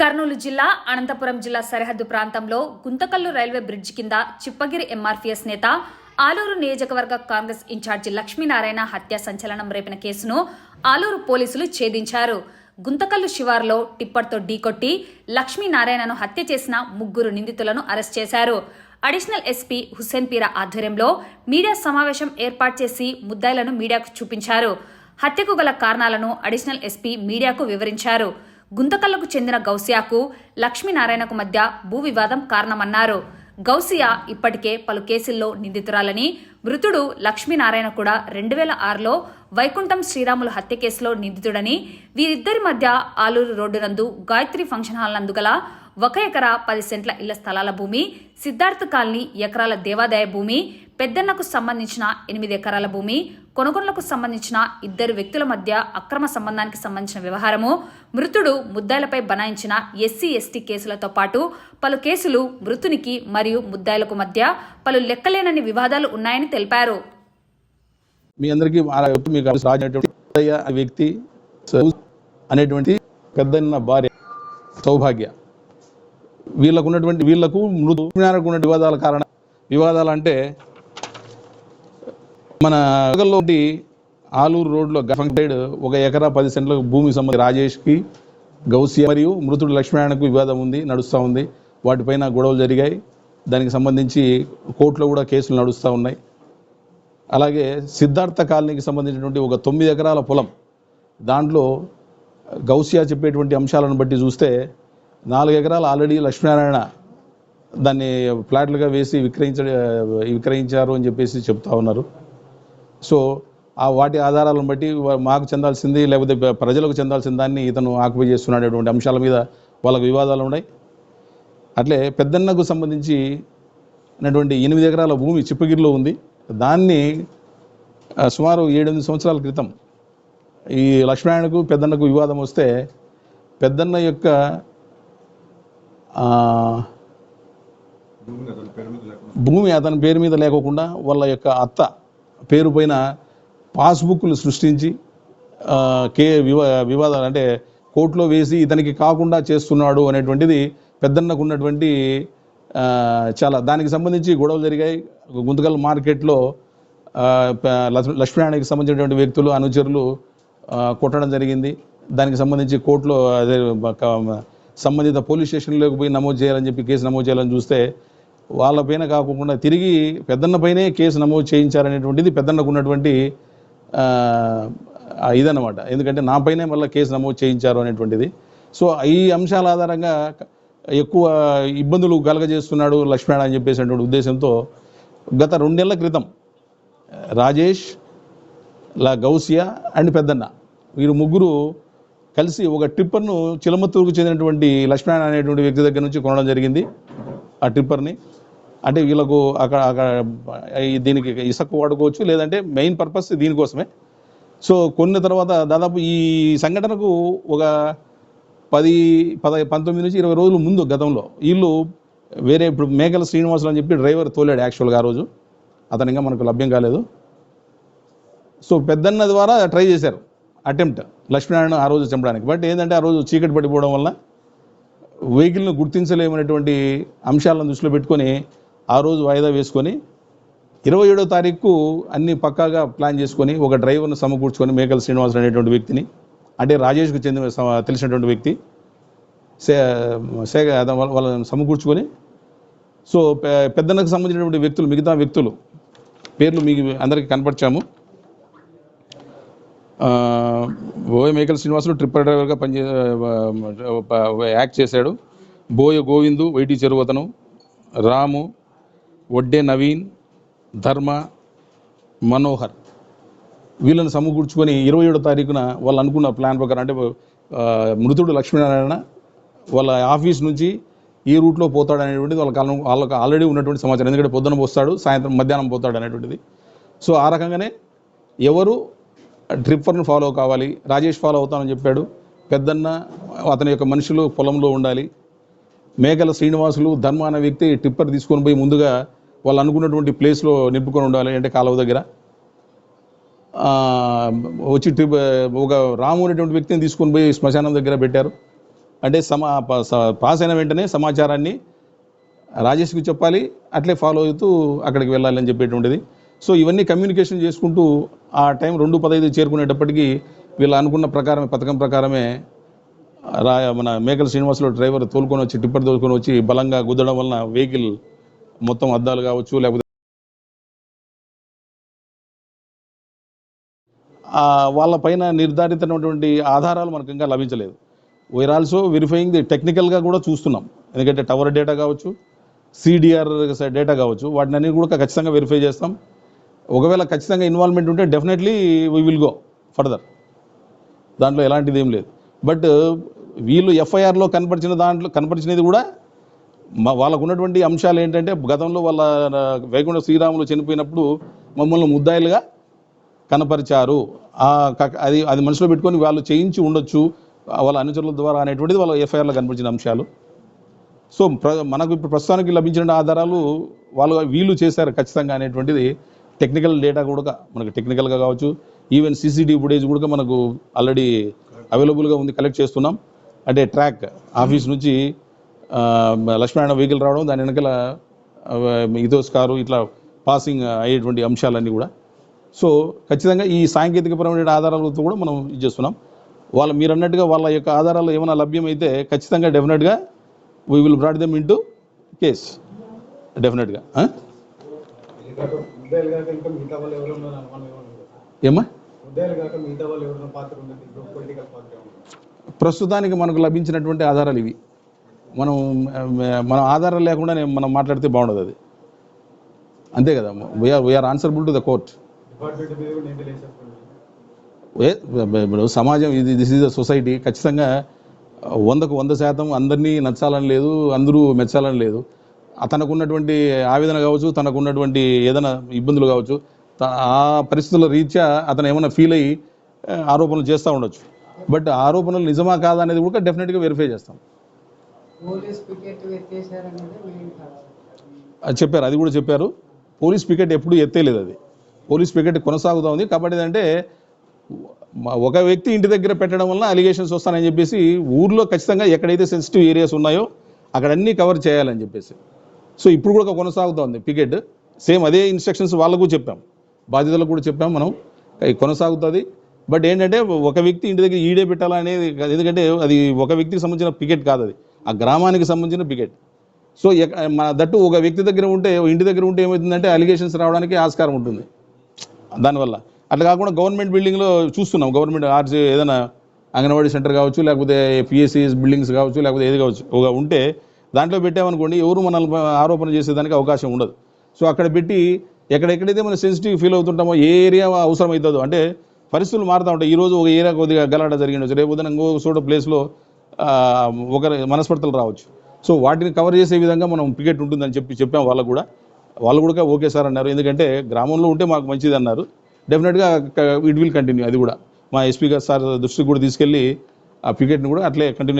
కర్నూలు జిల్లా అనంతపురం జిల్లా సరిహద్దు ప్రాంతంలో గుంతకల్లు రైల్వే బ్రిడ్జ్ కింద చిప్పగిరి ఎంఆర్పీఎస్ నేత ఆలూరు నియోజకవర్గ కాంగ్రెస్ ఇన్ఛార్జి లక్ష్మీనారాయణ హత్య సంచలనం రేపిన కేసును ఆలూరు పోలీసులు ఛేదించారు. గుంతకల్లు శివారులో టిప్పర్తో ఢీకొట్టి లక్ష్మీనారాయణను హత్య చేసిన ముగ్గురు నిందితులను అరెస్ట్ చేశారు. అడిషనల్ ఎస్పీ హుస్సేన్ పీరా ఆధ్వర్యంలో మీడియా సమావేశం ఏర్పాటు చేసి ముద్దాయిలను మీడియాకు చూపించారు. హత్యకు గల కారణాలను అడిషనల్ ఎస్పీ మీడియాకు వివరించారు. గుంతకల్లకు చెందిన గౌసియాకు లక్ష్మీనారాయణకు మధ్య భూ వివాదం కారణమన్నారు. గౌసియా ఇప్పటికే పలు కేసుల్లో నిందితురాలని మృతుడు లక్ష్మీనారాయణ కూడా రెండు వేల ఆరులో వైకుంఠం శ్రీరాములు హత్య కేసులో నిందితుడని వీరిద్దరి మధ్య ఆలూరు రోడ్డు నందు గాయత్రి ఫంక్షన్ హాల్ నందు గల ఒక ఎకరా పది సెంట్ల ఇళ్ళ స్థలాల భూమి సిద్ధార్థ కాలనీ ఎకరాల దేవాదాయ భూమి పెద్దన్నకు సంబంధించిన ఎనిమిది ఎకరాల భూమి కొనుగోళ్ళకు సంబంధించిన ఇద్దరు వ్యక్తుల మధ్య అక్రమ సంబంధానికి సంబంధించిన వ్యవహారము మృతుడు ముద్దాయిలపై బనాయించిన ఎస్సీ ఎస్టీ కేసులతో పాటు పలు కేసులు మృతునికి మరియు ముద్దాయిలకు మధ్య పలు లెక్కలేనని వివాదాలు ఉన్నాయని తెలిపారు. మీ అందరికీ వ్యక్తి మీకు అనేటువంటి వ్యక్తి అనేటువంటి పెద్దన్న భార్య సౌభాగ్య. వీళ్ళకు ఉన్నటువంటి వీళ్ళకు మృదు వివాదాల కారణం. వివాదాలు అంటే మన నగరంలో ఆలూరు రోడ్లో గఫంగ్ ఒక ఎకరా పది సెంట్ల భూమి సంబంధించి రాజేష్కి గౌసి మరియు మృతుడు లక్ష్మీనారాయణకు వివాదం ఉంది నడుస్తూ ఉంది. వాటిపైన గొడవలు జరిగాయి. దానికి సంబంధించి కోర్టులో కూడా కేసులు నడుస్తూ ఉన్నాయి. అలాగే సిద్ధార్థ కాలనీకి సంబంధించినటువంటి ఒక తొమ్మిది ఎకరాల పొలం దాంట్లో గౌసియా చెప్పేటువంటి అంశాలను బట్టి చూస్తే నాలుగు ఎకరాలు ఆల్రెడీ లక్ష్మీనారాయణ దాన్ని ఫ్లాట్లుగా వేసి విక్రయించ విక్రయించారు అని చెప్పేసి చెప్తా ఉన్నారు. సో ఆ వాటి ఆధారాలను బట్టి మాకు చెందాల్సింది లేకపోతే ప్రజలకు చెందాల్సిన దాన్ని ఇతను ఆక్యుపై చేస్తున్నాడేటువంటి అంశాల మీద వాళ్ళకు వివాదాలు ఉన్నాయి. అట్లే పెద్దన్నకు సంబంధించి ఉన్నటువంటి ఎనిమిది ఎకరాల భూమి చిప్పగిరిలో ఉంది. దాన్ని సుమారు ఏడెనిమిది సంవత్సరాల క్రితం ఈ లక్ష్మీనారాయణకు పెద్దన్నకు వివాదం వస్తే పెద్దన్న యొక్క భూమి అతని పేరు మీద లేకోకుండా వాళ్ళ యొక్క అత్త పేరు పైన పాస్బుక్లు సృష్టించి కే వివా వివాదాలు అంటే కోర్టులో వేసి ఇతనికి కాకుండా చేస్తున్నాడు అనేటువంటిది పెద్దన్నకు ఉన్నటువంటి చాలా దానికి సంబంధించి గొడవలు జరిగాయి. గుంతకల్ మార్కెట్లో లక్ష్మీనారాయణకి సంబంధించినటువంటి వ్యక్తులు అనుచరులు కొట్టడం జరిగింది. దానికి సంబంధించి కోర్టులో అదే సంబంధిత పోలీస్ స్టేషన్లోకి పోయి నమోదు చేయాలని చెప్పి కేసు నమోదు చేయాలని చూస్తే వాళ్ళపైన కాకుండా తిరిగి పెద్దన్న పైనే కేసు నమోదు చేయించారనేటువంటిది పెద్దన్నకు ఉన్నటువంటి ఇదన్నమాట. ఎందుకంటే నా పైనే మళ్ళీ కేసు నమోదు చేయించారు అనేటువంటిది. సో ఈ అంశాల ఆధారంగా ఎక్కువ ఇబ్బందులు కలగజేస్తున్నాడు లక్ష్మణ అని చెప్పేసినటువంటి ఉద్దేశంతో గత రెండేళ్ళ క్రితం రాజేష్ లా గౌసియా అండ్ పెద్దన్న వీరు ముగ్గురు కలిసి ఒక ట్రిప్పర్ను చిలమత్తూరుకు చెందినటువంటి లక్ష్మణ అనేటువంటి వ్యక్తి దగ్గర నుంచి కొనడం జరిగింది. ఆ ట్రిప్పర్ని అంటే వీళ్ళకు అక్కడ అక్కడ దీనికి ఇసుక వాడుకోవచ్చు లేదంటే మెయిన్ పర్పస్ దీనికోసమే. సో కొన్న తర్వాత దాదాపు ఈ సంఘటనకు ఒక పది పద పంతొమ్మిది నుంచి ఇరవై రోజుల ముందు గతంలో వీళ్ళు వేరే ఇప్పుడు మేకల శ్రీనివాసులు అని చెప్పి డ్రైవర్ తోలాడు యాక్చువల్గా ఆ రోజు. అతను ఇంకా మనకు లభ్యం కాలేదు. సో పెద్దన్న ద్వారా ట్రై చేశారు అటెంప్ట్ లక్ష్మీనారాయణ ఆ రోజు చంపడానికి. బట్ ఏంటంటే ఆ రోజు చీకటి పడిపోవడం వల్ల వెహికల్ను గుర్తించలేమనేటువంటి అంశాలను దృష్టిలో పెట్టుకొని ఆ రోజు వాయిదా వేసుకొని ఇరవై ఏడో తారీఖు అన్ని పక్కాగా ప్లాన్ చేసుకొని ఒక డ్రైవర్ను సమకూర్చుకొని మేకల శ్రీనివాస్ అనేటువంటి వ్యక్తిని అంటే రాజేష్కు చెందిన తెలిసినటువంటి వ్యక్తి సే సేగ వాళ్ళ- వాళ్ళని సమకూర్చుకొని సో పెద్దన్నకు సంబంధించినటువంటి వ్యక్తులు మిగతా వ్యక్తులు పేర్లు మీకు అందరికీ కనపరిచాము. బోయ మేకల శ్రీనివాసులు ట్రిప్పర్ డ్రైవర్గా పనిచే యాక్ట్ చేశాడు. బోయ గోవిందు వైటి చెరువతను రాము వడ్డే నవీన్ ధర్మ మనోహర్. వీళ్ళని సమకూర్చుకొని ఇరవై ఏడో తారీఖున వాళ్ళు అనుకున్న ప్లాన్ ప్రకారం అంటే మృతుడు లక్ష్మీనారాయణ వాళ్ళ ఆఫీస్ నుంచి ఈ రూట్లో పోతాడు అనేటువంటిది వాళ్ళకి కాలం వాళ్ళకి ఆల్రెడీ ఉన్నటువంటి సమాచారం. ఎందుకంటే పొద్దున పోస్తాడు సాయంత్రం మధ్యాహ్నం పోతాడు అనేటువంటిది. సో ఆ రకంగానే ఎవరు ట్రిప్పర్ను ఫాలో కావాలి రాజేష్ ఫాలో అవుతానని చెప్పాడు. పెద్దన్న అతని యొక్క మనుషులు పొలంలో ఉండాలి. మేకల శ్రీనివాసులు ధర్మ అనే వ్యక్తి టిప్పర్ తీసుకొని పోయి ముందుగా వాళ్ళు అనుకున్నటువంటి ప్లేస్లో నింపుకొని ఉండాలి అంటే కాలువ దగ్గర. వచ్చి ట్రిప్ ఒక రాము అనేటువంటి వ్యక్తిని తీసుకొని పోయి శ్మశానం దగ్గర పెట్టారు. అంటే సమా పాస్ అయిన వెంటనే సమాచారాన్ని రాజేష్కి చెప్పాలి అట్లే ఫాలో అవుతూ అక్కడికి వెళ్ళాలని చెప్పేటువంటిది. సో ఇవన్నీ కమ్యూనికేషన్ చేసుకుంటూ ఆ టైం రెండు పదహైదు చేరుకునేటప్పటికీ వీళ్ళు అనుకున్న ప్రకారమే పథకం ప్రకారమే రా మన మేకల శ్రీనివాసులు డ్రైవర్ తోలుకొని వచ్చి టిప్పర్ తోలుకొని వచ్చి బలంగా గుద్దడం వలన వెహికల్ మొత్తం అద్దాలు కావచ్చు లేకపోతే వాళ్ళ పైన నిర్ధారితమైనటువంటి ఆధారాలు మనకు ఇంకా లభించలేదు. వీఆర్ ఆల్సో వెరిఫైయింగ్ ది టెక్నికల్గా కూడా చూస్తున్నాం. ఎందుకంటే టవర్ డేటా కావచ్చు సిడిఆర్ డేటా కావచ్చు వాటిని అన్ని కూడా ఖచ్చితంగా వెరిఫై చేస్తాం. ఒకవేళ ఖచ్చితంగా ఇన్వాల్వ్మెంట్ ఉంటే definitely we will go further దాంట్లో ఎలాంటిది ఏం లేదు. బట్ వీళ్ళు ఎఫ్ఐఆర్లో కనపరిచిన దాంట్లో కనపరిచినది కూడా వాళ్ళకు ఉన్నటువంటి అంశాలు ఏంటంటే గతంలో వాళ్ళ ఆ, వైకుంఠ శ్రీరాములు చనిపోయినప్పుడు మమ్మల్ని ముద్దాయిలుగా కనపరిచారు. అది అది మనసులో పెట్టుకొని వాళ్ళు చేయించి ఉండొచ్చు వాళ్ళ అనుచరుల ద్వారా అనేటువంటిది వాళ్ళ ఎఫ్ఐఆర్లో కనిపించిన అంశాలు. సో ప్ర మనకు ఇప్పుడు ప్రస్తుతానికి లభించిన ఆధారాలు వాళ్ళు వీళ్ళు చేశారు ఖచ్చితంగా అనేటువంటిది. టెక్నికల్ డేటా కూడా మనకు టెక్నికల్గా కావచ్చు. ఈవెన్ సీసీటీవీ ఫుటేజ్ కూడా మనకు ఆల్రెడీ అవైలబుల్గా ఉంది కలెక్ట్ చేస్తున్నాం. అంటే ట్రాక్ ఆఫీస్ నుంచి లక్ష్మీనారాయణ వెహికల్ రావడం దాని వెనకాల ఇదోస్ కారు ఇట్లా పాసింగ్ అయ్యేటువంటి అంశాలన్నీ కూడా. సో ఖచ్చితంగా ఈ సాంకేతికపరమైన ఆధారాలతో కూడా మనం ఇది చేస్తున్నాం. వాళ్ళ మీరు అన్నట్టుగా వాళ్ళ యొక్క ఆధారాలు ఏమైనా లభ్యమైతే ఖచ్చితంగా డెఫినెట్గా we will brought them into case డెఫినెట్గా ఏమా ఏమ్మా? ప్రస్తుతానికి మనకు లభించినటువంటి ఆధారాలు ఇవి. మనం మనం ఆధారాలు లేకుండా మనం మాట్లాడితే బాగుండదు అది. అంతే కదా we are we are answerable to the court ఇప్పుడు సమాజం ఇది దిస్ ఈజ్ ద సొసైటీ ఖచ్చితంగా వందకు వంద శాతం అందరినీ నచ్చాలని లేదు అందరూ మెచ్చాలని లేదు. తనకు ఉన్నటువంటి ఆవేదన కావచ్చు తనకు ఉన్నటువంటి ఏదైనా ఇబ్బందులు కావచ్చు ఆ పరిస్థితుల రీత్యా అతను ఏమైనా ఫీల్ అయ్యి ఆరోపణలు చేస్తూ ఉండొచ్చు. బట్ ఆరోపణలు నిజమా కాదా అనేది కూడా డెఫినెట్గా వెరిఫై చేస్తాం. చెప్పారు అది కూడా చెప్పారు. పోలీస్ పికెట్ ఎప్పుడు ఎత్తేలేదు అది. పోలీస్ పికెట్ కొనసాగుతూ ఉంది. కాబట్టి ఏంటంటే ఒక వ్యక్తి ఇంటి దగ్గర పెట్టడం వల్ల అలిగేషన్స్ వస్తానని చెప్పేసి ఊర్లో ఖచ్చితంగా ఎక్కడైతే సెన్సిటివ్ ఏరియాస్ ఉన్నాయో అక్కడ అన్నీ కవర్ చేయాలని చెప్పేసి. సో ఇప్పుడు కూడా కొనసాగుతూ ఉంది పికెట్. సేమ్ అదే ఇన్స్ట్రక్షన్స్ వాళ్ళకు చెప్పాం. బాధితులకు కూడా చెప్పాం మనం. కొనసాగుతుంది. బట్ ఏంటంటే ఒక వ్యక్తి ఇంటి దగ్గర ఈడే పెట్టాలనేది ఎందుకంటే అది ఒక వ్యక్తికి సంబంధించిన పికెట్ కాదు అది. ఆ గ్రామానికి సంబంధించిన పికెట్ సో మన దట్టు ఒక వ్యక్తి దగ్గర ఉంటే ఇంటి దగ్గర ఉంటే ఏమవుతుందంటే అలిగేషన్స్ రావడానికి ఆస్కారం ఉంటుంది. దానివల్ల. అట్లా కాకుండా గవర్నమెంట్ బిల్డింగ్లో చూస్తున్నాం. గవర్నమెంట్ ఆర్సీ ఏదైనా అంగన్వాడీ సెంటర్ కావచ్చు లేకపోతే పిఎస్సిఎస్ బిల్డింగ్స్ కావచ్చు లేకపోతే ఏది కావచ్చు ఒక ఉంటే దాంట్లో పెట్టామనుకోండి ఎవరు మనల్ని ఆరోపణ చేసేదానికి అవకాశం ఉండదు. సో అక్కడ పెట్టి ఎక్కడెక్కడైతే మనం సెన్సిటివ్ ఫీల్ అవుతుంటామో ఏ ఏరియా అవసరం అవుతుందో అంటే పరిస్థితులు మారుతూ ఉంటాయి. ఈరోజు ఒక ఏరియా కొద్దిగా గలాట జరిగిండొచ్చు రేపు ఉదయం ఇంకో చోట ప్లేస్లో ఒకరి మనస్పర్ధలు రావచ్చు. సో వాటిని కవర్ చేసే విధంగా మనం పికెట్ ఉంటుందని చెప్పి చెప్పాం వాళ్ళకు కూడా. వాళ్ళు కూడా ఓకే సార్ అన్నారు. ఎందుకంటే గ్రామంలో ఉంటే మాకు మంచిది అన్నారు. డెఫినెట్గా ఇట్ విల్ కంటిన్యూ అది కూడా. మా ఎస్పీ గారు సార్ దృష్టికి కూడా తీసుకెళ్ళి ఆ పికెట్ని కూడా అట్లే కంటిన్యూ